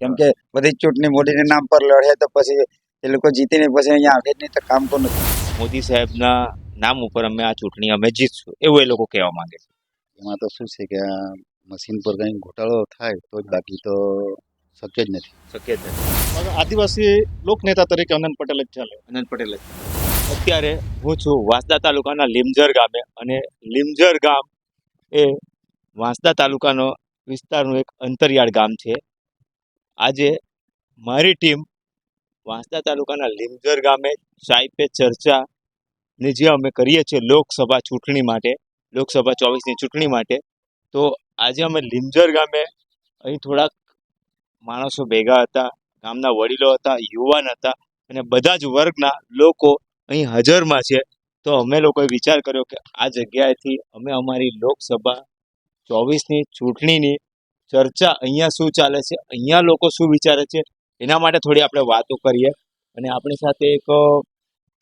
કેમ કે બધી ચૂંટણી મોદીના નામ પર લડે તો પછી એ લોકો જીતીને પછી અહીંયા આવે જ નહીં તો કામ કોનું મોદી સાહેબના નામ ઉપર અમે આ ચૂંટણી અમે જીતશું એવું એ લોકો કહેવા માંગે છે. એમાં તો શું છે કે આ મશીન પર કંઈ ઘોટાળો થાય તો જ બાકી તો શક્ય જ નથી. શક્ય જ નથી. હવે આદિવાસી લોકનેતા તરીકે અનંત પટેલ જ ચાલે. અનંત પટેલ જ. અત્યારે હું છું વાંસદા તાલુકાના લીમઝર ગામે અને લીમઝર ગામ એ વાંસદા તાલુકાનો વિસ્તારનું એક અંતરિયાળ ગામ છે. આજે મારી ટીમ વાંસદા તાલુકાના લીમઝર ગામે ચાય પે ચર્ચાની જે અમે કરીએ છીએ લોકસભા ચૂંટણી માટે, લોકસભા ચોવીસની ચૂંટણી માટે, તો આજે અમે લીમઝર ગામે અહીં થોડાક માણસો ભેગા હતા, ગામના વડીલો હતા, યુવાન હતા અને બધા જ વર્ગના લોકો અહીં હાજરમાં છે. તો અમે લોકોએ વિચાર કર્યો કે આ જગ્યાએથી અમે અમારી લોકસભા ચોવીસની ચૂંટણીની ચર્ચા અહીંયા શું ચાલે છે અહીંયા લોકો શું વિચારે છે એના માટે થોડી આપણે વાતો કરીએ. અને આપણી સાથે એક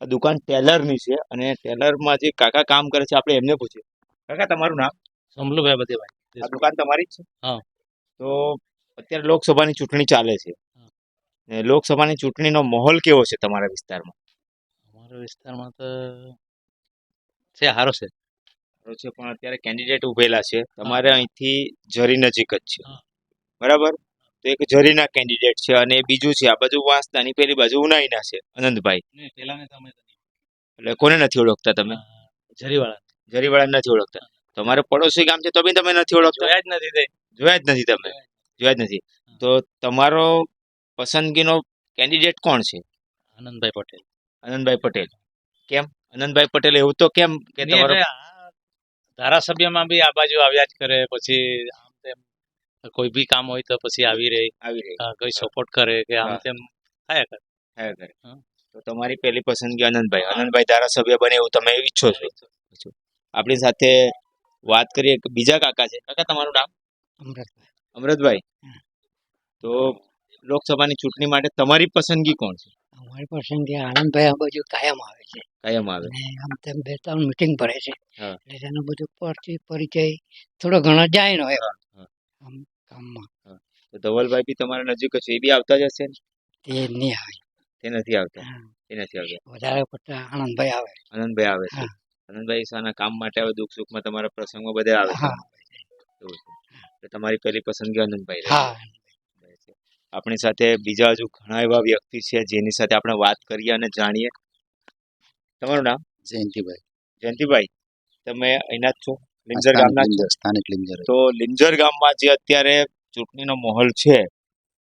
દુકાન ટેલરની છે અને ટેલરમાં જે કાકા કામ કરે છે આપણે એમને પૂછીએ. કાકા તમારું નામ? સમલુભાઈ બધેભાઈ આ દુકાન તમારી જ છે? હા. તો અત્યારે લોકસભાની ચૂંટણી ચાલે છે. લોકસભાની ચૂંટણીનો માહોલ કેવો છે તમારા વિસ્તારમાં? અમારા વિસ્તારમાં તો છે સારો છે. સારો છે પણ અત્યારે કેન્ડિડેટ ઉભેલા છે. તમારે અહીંથી જરી નજીક જ છે. બરાબર? તો એક જરીના કેન્ડિડેટ છે અને બીજું છે આ બાજુ વાંસદાની પેલી બાજુ ઉનાઈના છે અનંતભાઈ ને પેલાને તમે એટલે કોને નથી ઓળખતા તમે? જરીવાળા જરીવાળા નથી ઓળખતા. તમારે પડોશી ગામ છે તો બી તમે નથી ઓળખતા? જોયા જ નથી જોયા જ નથી તમે? જોયા જ નથી. તો તમારો પસંદગીનો કેન્ડિડેટ કોણ છે? આનંદભાઈ પટેલ. આનંદભાઈ પટેલ. કેમ? આનંદભાઈ પટેલ એવું તો કેમ કે તમારો ધારાસભ્યમાં બી આ બાજુ આવ્યા જ કરે પછી આમ તેમ કોઈ બી કામ હોય તો પછી આવી રહે. આવી રહે. કોઈ સપોર્ટ કરે કે આમ તેમ થયા કરે. થયા કરે. તો તમારી પહેલી પસંદગી આનંદભાઈ. આનંદભાઈ ધારાસભ્ય બને એવું તમે ઈચ્છો છો? આપણી સાથે વાત કરીએ કે બીજા કાકા છે. કાકા તમારું નામ? અમૃતભાઈ. તો લોકસભાની ચૂંટણી માટે તમારી પસંદગી કોણ છે? અમારી પસંદગી આનંદભાઈ આ બાજુ કાયમ આવે છે. કાયમ આવે. અને આમ તેમ બે ત્રણ મિટિંગ ભરે છે. હા. એટલે તેનો બધું પરિચય પરિચય થોડો ઘણો જાય નો એમ. હા. આમ કામમાં. તો ધવલભાઈ બી તમારા નજીક છે. એ બી આવતા જ હશે ને? તે નહીં આવે. તે નથી આવતા? હા. એ નથી આવતા? વધારે પડતા આનંદભાઈ આવે. આનંદભાઈ આવે છે. હા. આનંદભાઈ શાના કામ માટે આવે દુઃખ સુખમાં તમારા પ્રસંગમાં બધે આવે છે. હા. એવું છે. તો તમારી પહેલી પસંદગી આનંદભાઈ રહે. હા. આપણી સાથે બીજા હજુ ઘણા એવા વ્યક્તિ છે જેની સાથે આપણે વાત કરીએ અને જાણીએ. તમારું નામ? જયંતિભાઈ. જયંતિભાઈ તમે અહીંના છો? લીમઝર ગામના સ્થાનિક લીમઝર તો લીમઝર ગામમાં જે અત્યારે ચૂંટણીનો માહોલ છે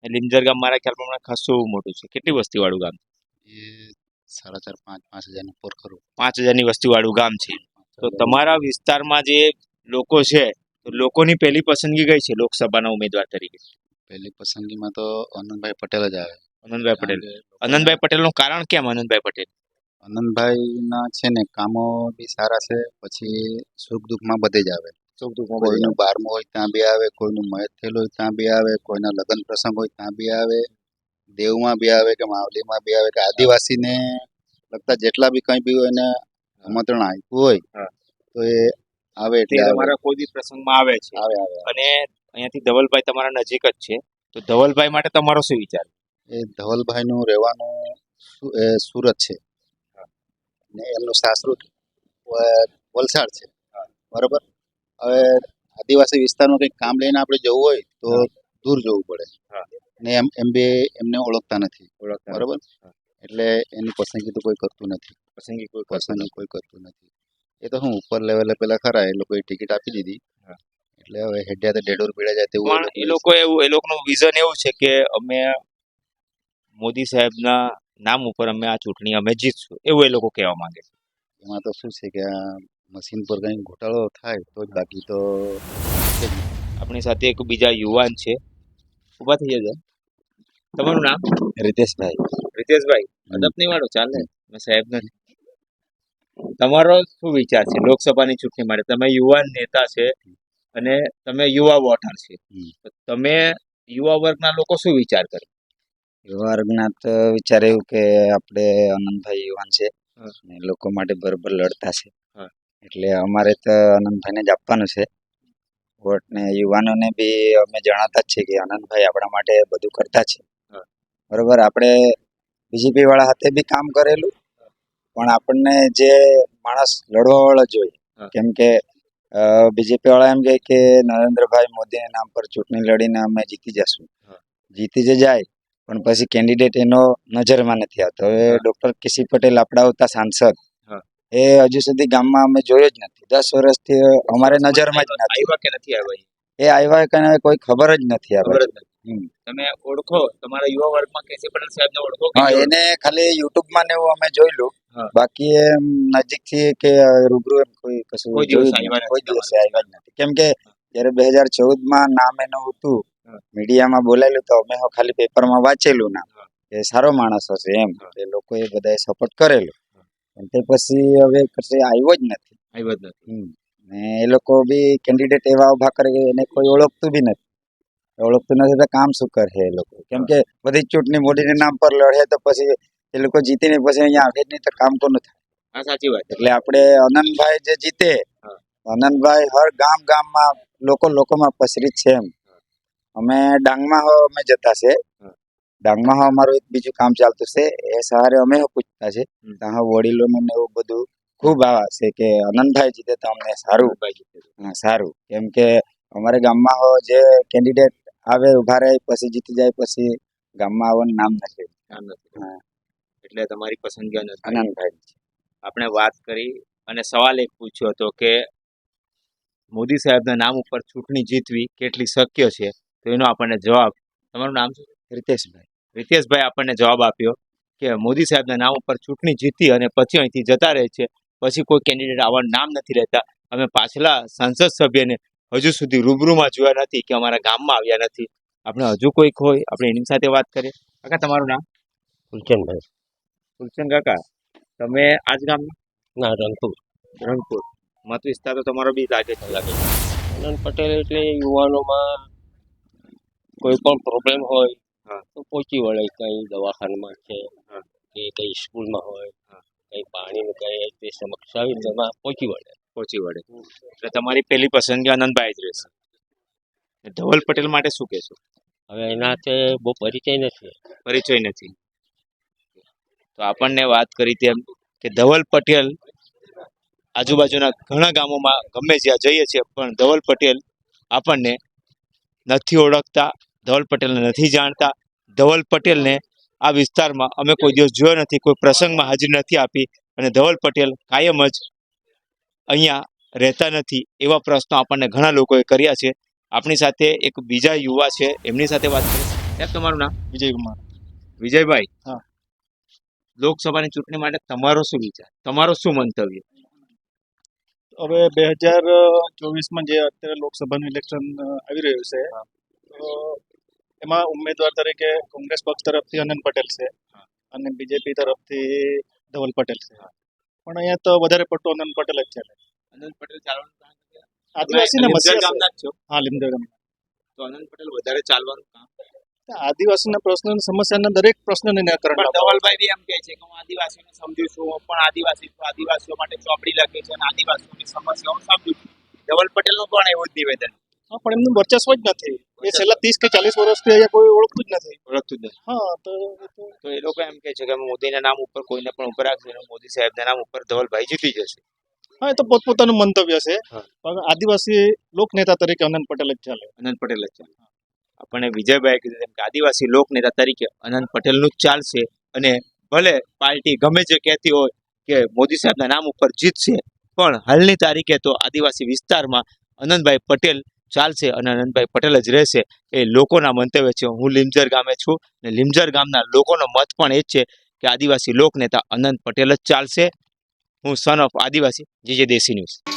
એ ગામ મારા ખ્યાલ પ્રમાણે ખાસું મોટું છે. કેટલી વસ્તીવાળું ગામ? એ સાડા ચાર પાંચ પાંચ હજારનું પર ખરું. પાંચ હજારની વસ્તીવાળું ગામ છે. તો તમારા વિસ્તારમાં જે લોકો છે તો લોકોની પહેલી પસંદગી કઈ છે લોકસભાના ઉમેદવાર તરીકે? પહેલી પસંદગીમાં તો આનંદભાઈ પટેલ જ આવે. આનંદભાઈ પટેલ. આનંદભાઈ પટેલનું કારણ કેમ આનંદભાઈ પટેલ? આનંદભાઈના છે ને કામો બી સારા છે પછી સુખ દુઃખમાં બધે જ આવે. સુખ દુઃખમાં કોઈનું બારમું હોય ત્યાં બી આવે કોઈનું મયત થયેલું હોય ત્યાં બી આવે કોઈના લગ્ન પ્રસંગ હોય ત્યાં બી આવે દેવમાં બી આવે કે માવલીમાં બી આવે કે આદિવાસીને લગતા જેટલા બી કંઈ બી હોય એને આમંત્રણ આપ્યું હોય તો એ આવે એટલે અમારા કોઈ બી પ્રસંગમાં આવે છે. આવે આવે. અને અહીંયાથી ધવલભાઈ તમારા નજીક જ છે. તો ધવલભાઈ માટે તમારો શું વિચાર? એ ધવલભાઈનું રહેવાનું સુરત છે. ને એમનું સાસરું વલસાડ છે. બરોબર? હવે આદિવાસી વિસ્તારનું કંઈક કામ લઈને આપણે જવું હોય તો દૂર જવું પડે. ને એમ એમ બે એમને ઓળખતા નથી. ઓળખતા બરોબર? એટલે એની પસંદગી તો કોઈ કરતું નથી. પસંદગી કોઈ પસંદગી કોઈ કરતું નથી. એ તો હું ઉપર લેવલે પેલા ખરા એ લોકોએ ટિકિટ આપી દીધી. એટલે હવે હેડ્યા તો ડેડોર પીડા જાય તેવું એ લોકો એવું એ લોકોનું વિઝન એવું છે કે અમે મોદી સાહેબના નામ ઉપર અમે આ ચૂંટણી અમે જીતશું એવું એ લોકો કહેવા માંગે છે. એમાં તો શું છે કે આ મશીન પર કંઈ ઘોટાળો થાય તો જ બાકી તો આપણી સાથે એક બીજા યુવાન છે. ઊભા થઈ જજો તમારું નામ? રિતેશભાઈ. રિતેશભાઈ અદબની વાળો ચાલે. મેં સાહેબ નથી તમારો શું વિચાર છે લોકસભાની ચૂંટણી માટે? તમે યુવાન નેતા છે. અને તમે યુવા વોટર છે. તમે યુવા વર્ગના લોકો શું વિચાર કરે? યુવા વર્ગના તો વિચાર એવું કે આપણે આનંદભાઈ યુવાન છે લોકો માટે બરોબર લડતા છે. એટલે અમારે તો આનંદભાઈને જ આપવાનું છે. વોટ ને યુવાનોને બી અમે જણાતા જ છે કે આનંદભાઈ આપણા માટે બધું કરતા છે. બરોબર આપણે બીજેપી વાળા હાથે બી કામ કરેલું. પણ આપણને જે માણસ લડવા વાળો જોઈએ. કેમ કે બીજેપી વાળા એમ કહે કે નરેન્દ્રભાઈ મોદીના નામ પર ચૂંટણી લડીને અમે જીતી જશું. જીતી જ જાય પણ પછી કેન્ડિડેટ એનો નજરમાં નથી આવતો. હવે. ડોક્ટર કેસી પટેલ આપણા સાંસદ. એ હજુ સુધી ગામમાં અમે જોયો જ નથી. દસ વર્ષથી અમારે નજરમાં જ નથી. એ આવ્યા કે કોઈ ખબર જ નથી આપણે. તમે ઓળખો તમારા યુવા વર્ગમાં કેસી પટેલ સાહેબને ઓળખો હા એને ખાલી યુટ્યુબમાં ને એવું અમે જોયેલું બાકી એમ નજીકથી કે રૂબરૂ એમ કોઈ કશું કોઈ દિવસ કોઈ દિવસ આવ્યા જ નથી. કેમ કે જયારે બે હજાર ચૌદમાં નામ એનું હતું મીડિયામાં બોલાયેલું તો અમે ખાલી પેપરમાં વાંચેલું નામ. એ સારો માણસ હશે એમ. એ લોકો એ બધા બધાએ સપોર્ટ કરેલો. પણ તે પછી હવે કશે આવ્યો જ નથી. આવ્યો જ નથી. ને એ લોકો બી કેન્ડિડેટ એવા ઊભા કરે એને કોઈ ઓળખતું બી નથી. ઓળખતું નથી તો કામ શું કરે એ લોકો? કેમ કે બધી ચૂંટણી મોદીને નામ પર લડે તો પછી એ લોકો જીતીને પછી અહીંયા આવે નહીં તો કામ કોનું થાય. હા સાચી વાત. એટલે આપણે અનંતભાઈ જે જીતે અનંતભાઈ હર ગામ ગામમાં લોકો લોકોમાં પસરી છે એમ. અમે ડાંગમાં હો અમે જતા છે. ડાંગમાં હો અમારું એક બીજું કામ ચાલતું છે. એ સવારે અમે હો પૂછતા છે. ત્યાં વડીલો વડીલોનું ને એવું બધું ખૂબ આવા છે કે અનંતભાઈ જીતે તો અમને સારું. સારું. કેમ કે અમારે ગામમાં હો જે કેન્ડિડેટ આવે ઊભા રહે પછી જીતી જાય પછી ગામમાં આવવાનું નામ નથી. એટલે તમારી પસંદગી આનંદ આનંદભાઈ. આપણે વાત કરી અને સવાલ એક પૂછ્યો હતો કે મોદી સાહેબના નામ ઉપર ચૂંટણી જીતવી કેટલી શક્ય છે? તો એનો આપણને જવાબ તમારું નામ શું? રિતેશભાઈ. રિતેશભાઈ આપણને જવાબ આપ્યો કે મોદી સાહેબના નામ ઉપર ચૂંટણી જીતી અને પછી અહીંથી જતા રહે છે. પછી કોઈ કેન્ડિડેટ આવવાનું નામ નથી રહેતા. અમે પાછલા સંસદ સભ્યને હજુ સુધી રૂબરૂમાં જોયા નથી કે અમારા ગામમાં આવ્યા નથી. આપણે હજુ કોઈક હોય આપણે એની સાથે વાત કરીએ. કાકા તમારું નામ? ફૂલચંદભાઈ ફુલચંદ કાકા તમે આજ ગામના? ના રંગપુર રંગપુર મત વિસ્તાર તો તમારો બી લાગે છે લાગે છે. આનંદ પટેલ એટલે યુવાનોમાં કોઈ પણ પ્રોબ્લેમ હોય હા. તો પહોંચી વળે. કઈ દવાખાનામાં છે. કે કઈ સ્કૂલમાં હોય. કઈ પાણીનું કઈ તે સમક્ષ આવી તેમાં પહોંચી વળે. પહોંચી વળે. એટલે તમારી પહેલી પસંદગી આનંદભાઈ જ રહેશે. ધવલ પટેલ માટે શું કહેશો? હવે એનાથી બહુ પરિચય નથી. પરિચય નથી. તો આપણને વાત કરી તેમ કે ધવલ પટેલ આજુબાજુના ઘણા ગામોમાં ગમે જ્યાં જઈએ છીએ પણ ધવલ પટેલ આપણને નથી ઓળખતા ધવલ પટેલને નથી જાણતા. ધવલ પટેલને આ વિસ્તારમાં અમે કોઈ દિવસ જોયો નથી કોઈ પ્રસંગમાં હાજરી નથી આપી. અને ધવલ પટેલ કાયમ જ અહીંયા રહેતા નથી એવા પ્રશ્નો આપણને ઘણા લોકોએ કર્યા છે. આપણી સાથે એક બીજા યુવા છે એમની સાથે વાત કરીએ. સાહેબ તમારું નામ? વિજયકુમાર. વિજયભાઈ? હા. લોકસભાની ચૂંટણી માટે તમારો શું વિચાર? તમારો શું મંતવ્ય? હવે બે હજાર ચોવીસમાં જે અત્યારે લોકસભાનું ઇલેક્શન આવી રહ્યું છે તો એમાં ઉમેદવાર તરીકે કોંગ્રેસ પક્ષ તરફથી અનંત પટેલ છે અને બીજેપી તરફથી ધવલ પટેલ છે. પણ અહીંયા તો વધારે પડતો અનંત પટેલ જ ચાલે અનંત પટેલ ચાલવાનું? આદિવાસીને તમે મસીહા ગામના છો? હા લીમદર ગામ તો અનંત પટેલ વધારે ચાલવાનું કામ આદિવાસીના પ્રશ્નો સમસ્યાના દરેક પ્રશ્નનું નિરાકરણ ધવલભાઈ બી એમ કહે છે કે હું આદિવાસીઓને સમજુ છું પણ આદિવાસી આદિવાસીઓ માટે ચોપડી લખે છે અને આદિવાસીઓની સમસ્યાઓ સમજુ છું. ધવલ પટેલનું પણ એવું જ નિવેદન? પણ એમનું વર્ચસ્વ જ નથી. એ છેલ્લા ત્રીસ કે ચાલીસ વર્ષથી અહીંયા કોઈ ઓળખતું જ નથી. ઓળખતું જ નથી. હા તો એ તો તો એ લોકો એમ કહે છે કે મોદીના નામ ઉપર કોઈને પણ ઉપર રાખશે મોદી સાહેબના નામ ઉપર ધવલભાઈ જીતી જશે. હા એ તો પોતપોતાનું મંતવ્ય છે. પણ આદિવાસી લોકનેતા તરીકે અનંત પટેલ જ ચાલે. અનંત પટેલ જ ચાલે. આપણને વિજયભાઈ કીધું એમ કે આદિવાસી લોકનેતા તરીકે અનંત પટેલનું જ ચાલશે અને ભલે પાર્ટી ગમે જે કહેતી હોય કે મોદી સાહેબના નામ ઉપર જીતશે પણ હાલની તારીખે તો આદિવાસી વિસ્તારમાં અનંતભાઈ પટેલ ચાલશે અને આનંદભાઈ પટેલ જ રહેશે એ લોકોના મંતવ્ય છે. હું લીમઝર ગામે છું અને લીમઝર ગામના લોકોનો મત પણ એ જ છે કે આદિવાસી લોકનેતા અનંત પટેલ જ ચાલશે. હું સન ઓફ આદિવાસી. જે જે દેશી ન્યૂઝ